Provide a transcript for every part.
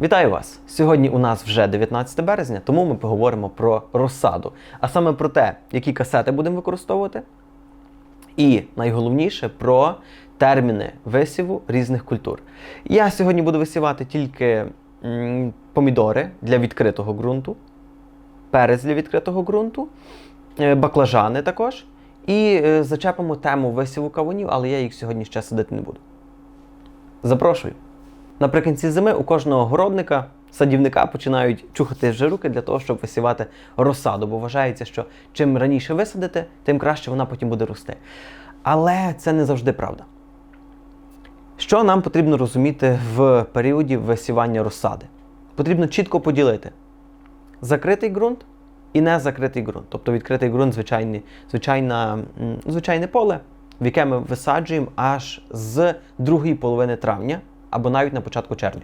Вітаю вас! Сьогодні у нас вже 19 березня, тому ми поговоримо про розсаду, а саме про те, які касети будемо використовувати, і найголовніше про терміни висіву різних культур. Я сьогодні буду висівати тільки помідори для відкритого ґрунту, перець для відкритого ґрунту, е, баклажани також. І е, зачепимо тему висіву кавунів, але я їх сьогодні ще садити не буду. Запрошую. Наприкінці зими у кожного городника, садівника починають чухати вже руки для того, щоб висівати розсаду, бо вважається, що чим раніше висадите, тим краще вона потім буде рости. Але це не завжди правда. Що нам потрібно розуміти в періоді висівання розсади? Потрібно чітко поділити закритий ґрунт і незакритий ґрунт. Тобто відкритий ґрунт звичайний, звичайна, звичайне поле, в яке ми висаджуємо аж з другої половини травня або навіть на початку червня.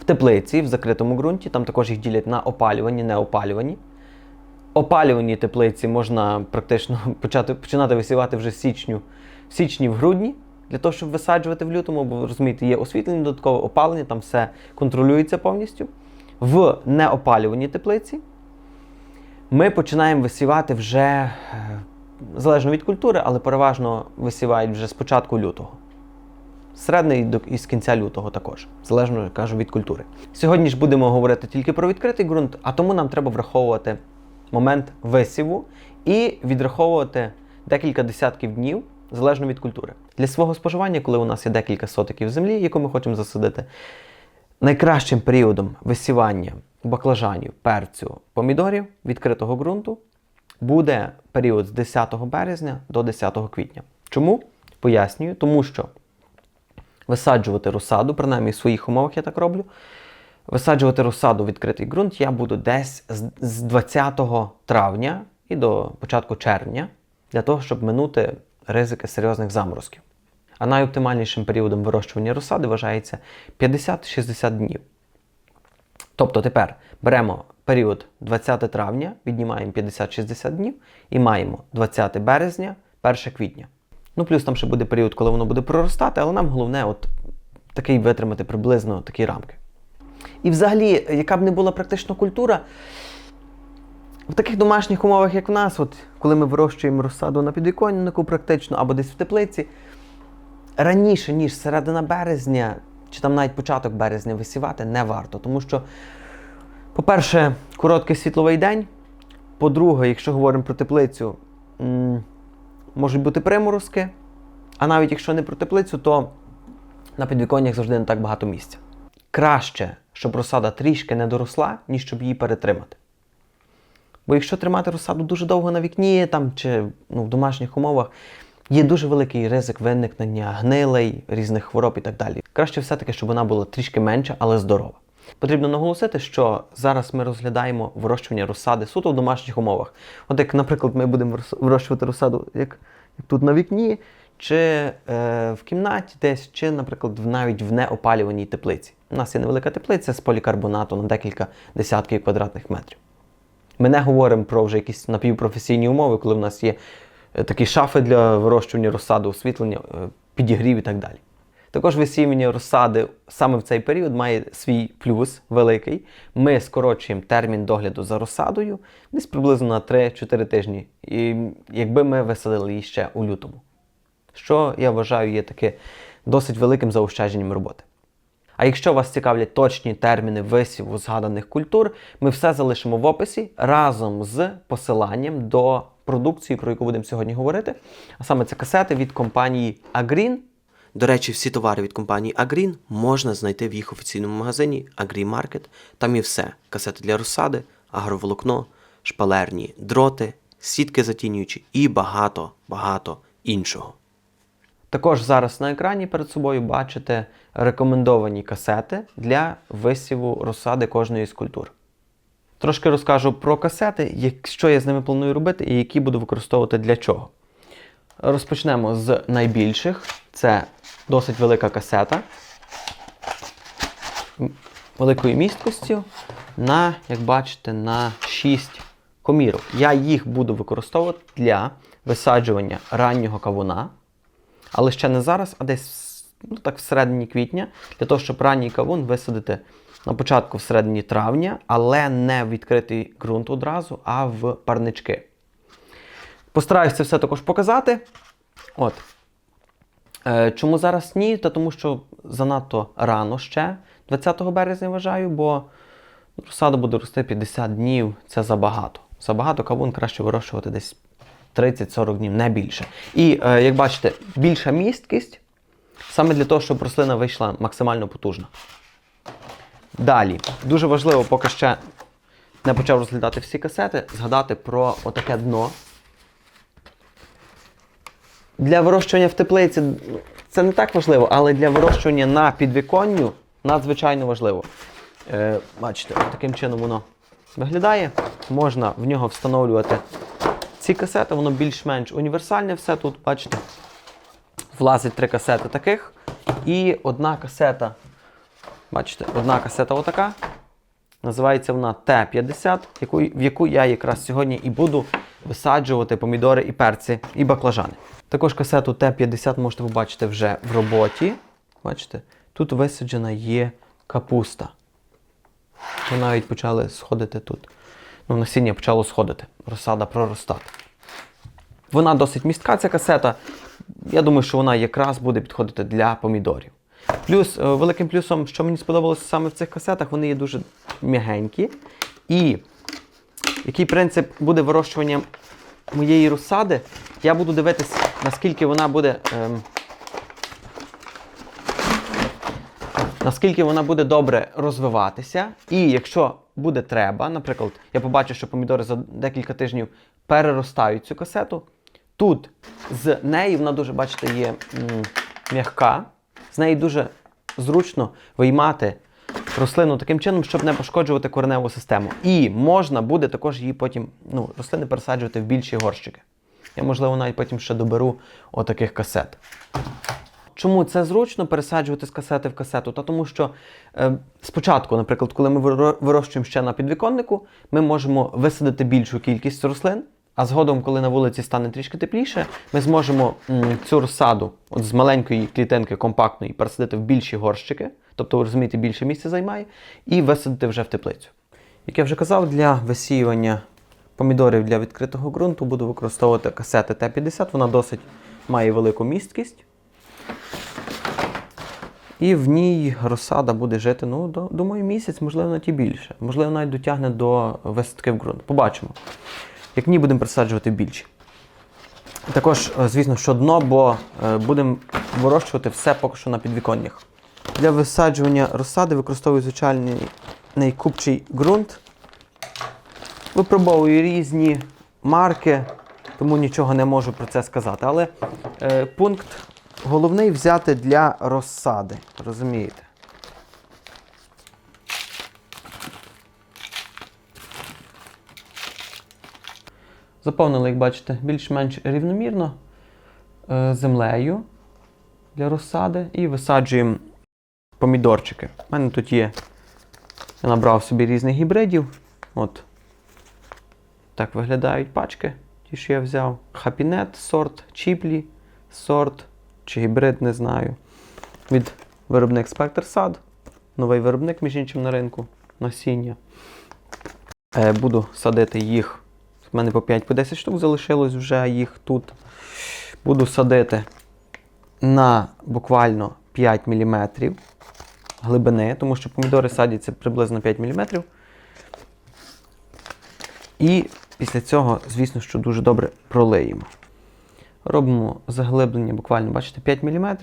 В теплиці, в закритому ґрунті, там також їх ділять на опалювані, неопалювані. Опалювані теплиці можна практично почати, починати висівати вже в січню, в січні, в грудні, для того, щоб висаджувати в лютому, бо розумієте, є освітлення, додаткове опалення, там все контролюється повністю. В неопалюваній теплиці ми починаємо висівати вже е, залежно від культури, але переважно висівають вже з початку лютого. Середний до і з кінця лютого також, залежно я кажу від культури. Сьогодні ж будемо говорити тільки про відкритий ґрунт, а тому нам треба враховувати момент висіву і відраховувати декілька десятків днів залежно від культури. Для свого споживання, коли у нас є декілька сотиків землі, яку ми хочемо засадити, найкращим періодом висівання баклажанів, перцю, помідорів відкритого ґрунту буде період з 10 березня до 10 квітня. Чому? Пояснюю, тому що висаджувати розсаду, принаймні в своїх умовах я так роблю. Висаджувати розсаду в відкритий ґрунт я буду десь з- з 20 травня і до початку червня, для того, щоб минути ризики серйозних заморозків. А найоптимальнішим періодом вирощування розсади вважається 50-60 днів. Тобто тепер беремо період 20 травня, віднімаємо 50-60 днів і маємо 20 березня, 1 квітня. Ну, плюс там ще буде період, коли воно буде проростати, але нам головне от такий витримати приблизно такі рамки. І взагалі, яка б не була практично культура, в таких домашніх умовах, як в нас, от, коли ми вирощуємо розсаду на підвіконнику практично або десь в теплиці, раніше, ніж середина березня, чи там навіть початок березня висівати не варто. Тому що, по-перше, короткий світловий день. По-друге, якщо говоримо про теплицю, можуть бути приморозки. А навіть якщо не про теплицю, то на підвіконнях завжди не так багато місця. Краще, щоб розсада трішки не доросла, ніж щоб її перетримати. Бо якщо тримати розсаду дуже довго на вікні там, чи ну, в домашніх умовах, є дуже великий ризик виникнення гнилей, різних хвороб і так далі. Краще все-таки, щоб вона була трішки менша, але здорова. Потрібно наголосити, що зараз ми розглядаємо вирощування розсади суто в домашніх умовах. От як, наприклад, ми будемо вирощувати розсаду як, тут на вікні, чи е, в кімнаті десь, чи, наприклад, навіть в неопалюваній теплиці. У нас є невелика теплиця з полікарбонату на декілька десятків квадратних метрів. Ми не говоримо про вже якісь напівпрофесійні умови, коли в нас є е, такі шафи для вирощування розсади, освітлення, е, підігрів і так далі. Також висівання розсади саме в цей період має свій плюс великий. Ми скорочуємо термін догляду за розсадою десь приблизно на 3-4 тижні, і якби ми висадили її ще у лютому. Що я вважаю є таки досить великим заощадженням роботи. А якщо вас цікавлять точні терміни висіву згаданих культур, ми все залишимо в описі разом з посиланням до продукції, про яку будемо сьогодні говорити. А саме це касети від компанії Agreen. До речі, всі товари від компанії Agreen можна знайти в їх офіційному магазині Agree Market. Там і все: касети для розсади, агроволокно, шпалерні дроти, сітки затінюючі і багато, багато іншого. Також зараз на екрані перед собою бачите рекомендовані касети для висіву розсади кожної з культур. Трошки розкажу про касети, що я з ними планую робити і які буду використовувати для чого. Розпочнемо з найбільших. Це досить велика касета великою місткостю на, як бачите, на 6 комірок. Я їх буду використовувати для висаджування раннього кавуна, але ще не зараз, а десь ну, так, всередині квітня, для того, щоб ранній кавун висадити на початку всередині травня, але не в відкритий ґрунт одразу, а в парнички. Постараюсь це все також показати. От. Е, чому зараз ні? Та тому що занадто рано ще, 20 березня вважаю, бо розсада буде рости 50 днів, це забагато. Забагато кавун краще вирощувати десь 30-40 днів, не більше. І е, як бачите, більша місткість саме для того, щоб рослина вийшла максимально потужна. Далі, дуже важливо, поки ще не почав розглядати всі касети, згадати про отаке дно. Для вирощування в теплиці це не так важливо, але для вирощування на підвіконню надзвичайно важливо. Е, бачите, таким чином воно виглядає. Можна в нього встановлювати ці касети, воно більш-менш універсальне все тут, бачите. Влазить три касети таких. І одна касета, бачите, одна касета отака. Називається вона Т-50, яку, в яку я якраз сьогодні і буду висаджувати помідори і перці, і баклажани. Також касету Т-50 можете побачити вже в роботі. Бачите, тут висаджена є капуста. Ми навіть почали сходити тут. Ну, насіння почало сходити, розсада проростати. Вона досить містка, ця касета. Я думаю, що вона якраз буде підходити для помідорів. Плюс, е, великим плюсом, що мені сподобалося саме в цих касетах, вони є дуже м'ягенькі. І який принцип буде вирощування моєї розсади, я буду дивитися, наскільки вона буде. Ем, наскільки вона буде добре розвиватися. І якщо буде треба, наприклад, я побачу, що помідори за декілька тижнів переростають цю касету. Тут з неї вона дуже, бачите, є м'яка. З неї дуже зручно виймати рослину таким чином, щоб не пошкоджувати кореневу систему. І можна буде також її потім, ну, рослини пересаджувати в більші горщики. Я, можливо, навіть потім ще доберу отаких касет. Чому це зручно пересаджувати з касети в касету? Та тому що е, спочатку, наприклад, коли ми вирощуємо ще на підвіконнику, ми можемо висадити більшу кількість рослин, а згодом, коли на вулиці стане трішки тепліше, ми зможемо цю розсаду от з маленької клітинки компактної пересадити в більші горщики, тобто, ви розумієте, більше місця займає, і висадити вже в теплицю. Як я вже казав, для висіювання помідорів для відкритого ґрунту буду використовувати касети Т-50, вона досить має велику місткість. І в ній розсада буде жити, ну, думаю, місяць, можливо, навіть і більше. Можливо, навіть дотягне до висадки в ґрунт. Побачимо. Як ні, будемо присаджувати більше. Також, е, звісно, що дно, бо е, будемо вирощувати все поки що на підвіконнях. Для висаджування розсади використовую звичайний купчий ґрунт. Випробовую різні марки, тому нічого не можу про це сказати. Але е, пункт головний взяти для розсади. Розумієте? Заповнили, як бачите, більш-менш рівномірно е, землею для розсади і висаджуємо помідорчики. У мене тут є. Я набрав собі різних гібридів. От. Так виглядають пачки. Ті, що я взяв. Хапінет, сорт, чіплі, сорт чи гібрид, не знаю. Від виробник Спектр Сад. Новий виробник, між іншим, на ринку насіння. Е, буду садити їх. У мене по 5-10 штук залишилось вже їх тут. Буду садити на буквально 5 мм глибини, тому що помідори садяться приблизно 5 мм. І після цього, звісно, що дуже добре пролиємо. Робимо заглиблення буквально, бачите, 5 мм.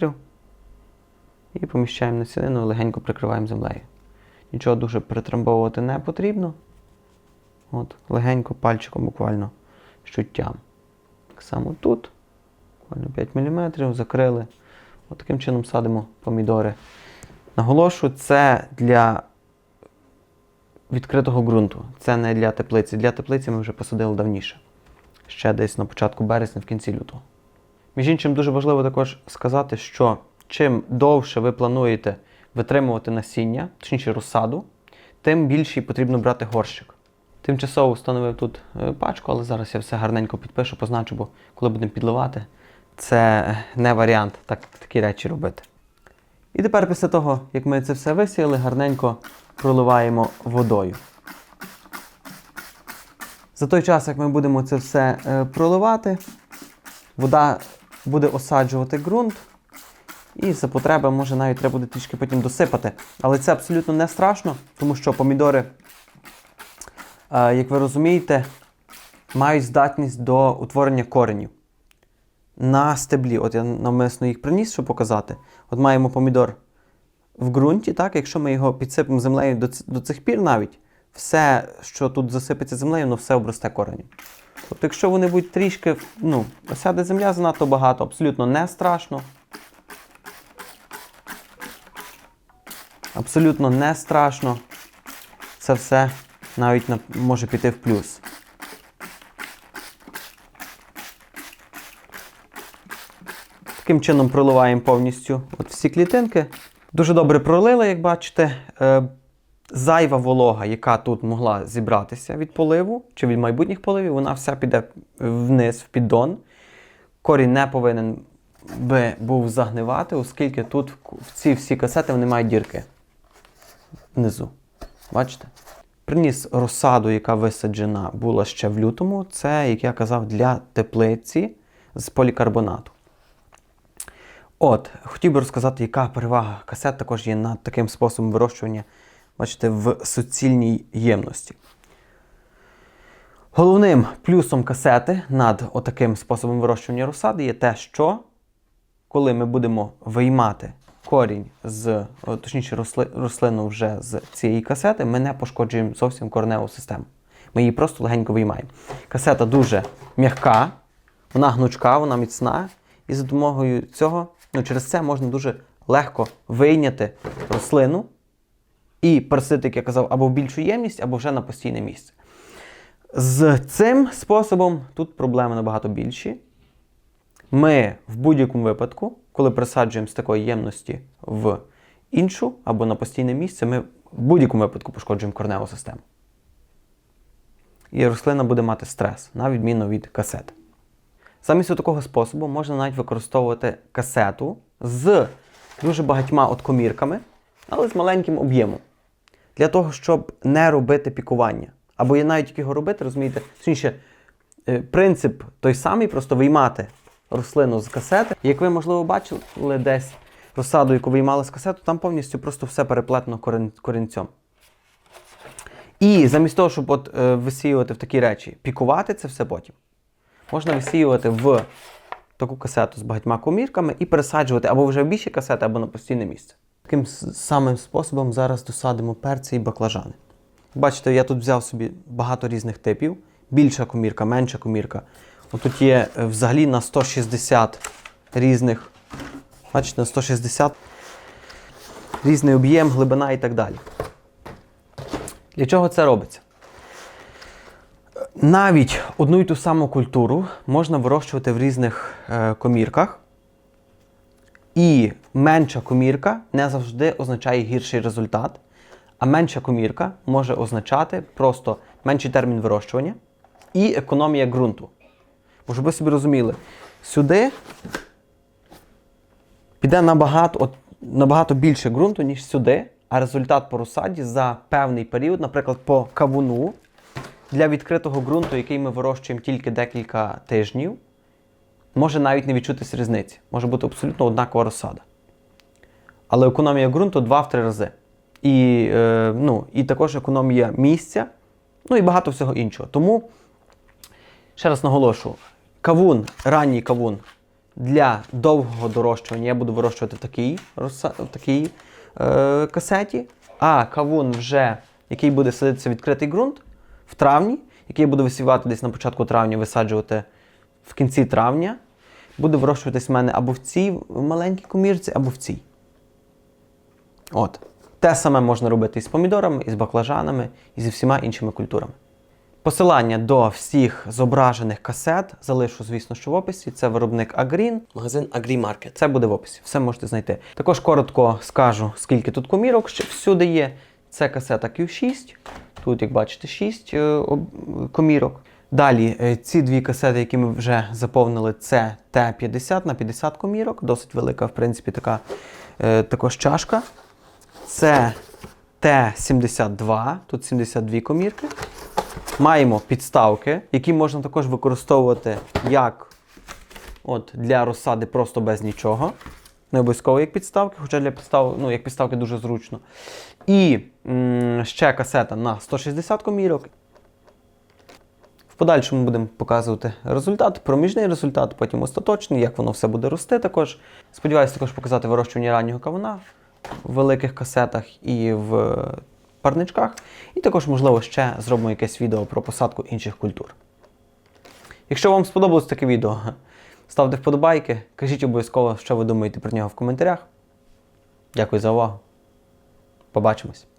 І поміщаємо на цілину і легенько прикриваємо землею. Нічого дуже притрамбовувати не потрібно. От, легенько пальчиком буквально щуттям. Так само тут. Буквально 5 мм, закрили. От таким чином садимо помідори. Наголошую, це для відкритого ґрунту. Це не для теплиці. Для теплиці ми вже посадили давніше. Ще десь на початку березня, в кінці лютого. Між іншим, дуже важливо також сказати, що чим довше ви плануєте витримувати насіння, точніше розсаду, тим більший потрібно брати горщик. Тимчасово встановив тут е, пачку, але зараз я все гарненько підпишу, позначу, бо коли будемо підливати, це не варіант так, такі речі робити. І тепер після того, як ми це все висіяли, гарненько проливаємо водою. За той час, як ми будемо це все е, проливати, вода буде осаджувати ґрунт. І за потреби, може, навіть треба буде трішки потім досипати. Але це абсолютно не страшно, тому що помідори, як ви розумієте, мають здатність до утворення коренів на стеблі. От я навмисно їх приніс, щоб показати. От маємо помідор в ґрунті, так, якщо ми його підсипемо землею до, до цих пір навіть, все, що тут засипеться землею, воно все обросте коренем. Тобто, якщо вони будуть трішки, ну, осяде земля занадто багато, абсолютно не страшно. Абсолютно не страшно. Це все навіть на- може піти в плюс. Таким чином проливаємо повністю от всі клітинки. Дуже добре пролили, як бачите. Е, зайва волога, яка тут могла зібратися від поливу чи від майбутніх поливів, вона вся піде вниз, в піддон. Корінь не повинен би був загнивати, оскільки тут в ці всі касети вони мають дірки внизу. Бачите? Приніс розсаду, яка висаджена була ще в лютому. Це, як я казав, для теплиці з полікарбонату. От, хотів би розказати, яка перевага касет також є над таким способом вирощування, бачите, в суцільній ємності. Головним плюсом касети над отаким способом вирощування розсади є те, що коли ми будемо виймати корінь з, точніше, росли- рослину вже з цієї касети, ми не пошкоджуємо зовсім кореневу систему. Ми її просто легенько виймаємо. Касета дуже м'яка, вона гнучка, вона міцна, і за допомогою цього, ну, через це можна дуже легко вийняти рослину і пересити, як я казав, або в більшу ємність, або вже на постійне місце. З цим способом тут проблеми набагато більші. Ми в будь-якому випадку, коли пересаджуємо з такої ємності в іншу або на постійне місце, ми в будь-якому випадку пошкоджуємо корневу систему. І рослина буде мати стрес, на відміну від касет. Замість такого способу можна навіть використовувати касету з дуже багатьма откомірками, але з маленьким об'ємом. Для того, щоб не робити пікування. Або навіть його робити, розумієте, точніше, е, принцип той самий, просто виймати рослину з касети. Як ви, можливо, бачили десь розсаду, яку виймали з касету, там повністю просто все переплетено корінцем. І замість того, щоб от, е, висіювати в такі речі, пікувати це все потім, можна висіювати в таку касету з багатьма комірками і пересаджувати або вже в більші касети, або на постійне місце. Таким самим способом зараз досадимо перці і баклажани. Бачите, я тут взяв собі багато різних типів. Більша комірка, менша комірка. От тут є е, взагалі на 160 різних. Бачите, на 160 різний об'єм, глибина і так далі. Для чого це робиться? Навіть одну і ту саму культуру можна вирощувати в різних е, комірках. І менша комірка не завжди означає гірший результат, а менша комірка може означати просто менший термін вирощування і економія ґрунту. Бо щоб ви собі розуміли, сюди піде набагато, от, набагато більше ґрунту, ніж сюди, а результат по розсаді за певний період, наприклад, по кавуну, для відкритого ґрунту, який ми вирощуємо тільки декілька тижнів, може навіть не відчутися різниці. Може бути абсолютно однакова розсада. Але економія ґрунту 2-3 рази. І, е, ну, і також економія місця, ну і багато всього іншого. Тому, ще раз наголошую, кавун, ранній кавун для довгого дорощування я буду вирощувати в такій, в такій е, касеті, а кавун вже, який буде садитися в відкритий ґрунт в травні, який я буду висівати десь на початку травня, висаджувати в кінці травня, буде вирощуватись в мене або в цій маленькій комірці, або в цій. От. Те саме можна робити і з помідорами, і з баклажанами, і зі всіма іншими культурами. Посилання до всіх зображених касет залишу, звісно, що в описі. Це виробник Агрін, магазин AgriMarket. Це буде в описі, все можете знайти. Також коротко скажу, скільки тут комірок ще всюди є. Це касета Q6. Тут, як бачите, 6 е, комірок. Далі е, ці дві касети, які ми вже заповнили, це Т50 на 50 комірок, досить велика, в принципі, така Е, також чашка. Це Т-72, тут 72 комірки. Маємо підставки, які можна також використовувати як от, для розсади просто без нічого. Не обов'язково як підставки, хоча для підстав, ну, як підставки дуже зручно. І м, ще касета на 160 комірок. В подальшому будемо показувати результат, проміжний результат, потім остаточний, як воно все буде рости також. Сподіваюся також показати вирощування раннього кавуна в великих касетах і в парничках. І також, можливо, ще зробимо якесь відео про посадку інших культур. Якщо вам сподобалось таке відео, ставте вподобайки, кажіть обов'язково, що ви думаєте про нього в коментарях. Дякую за увагу. Побачимось!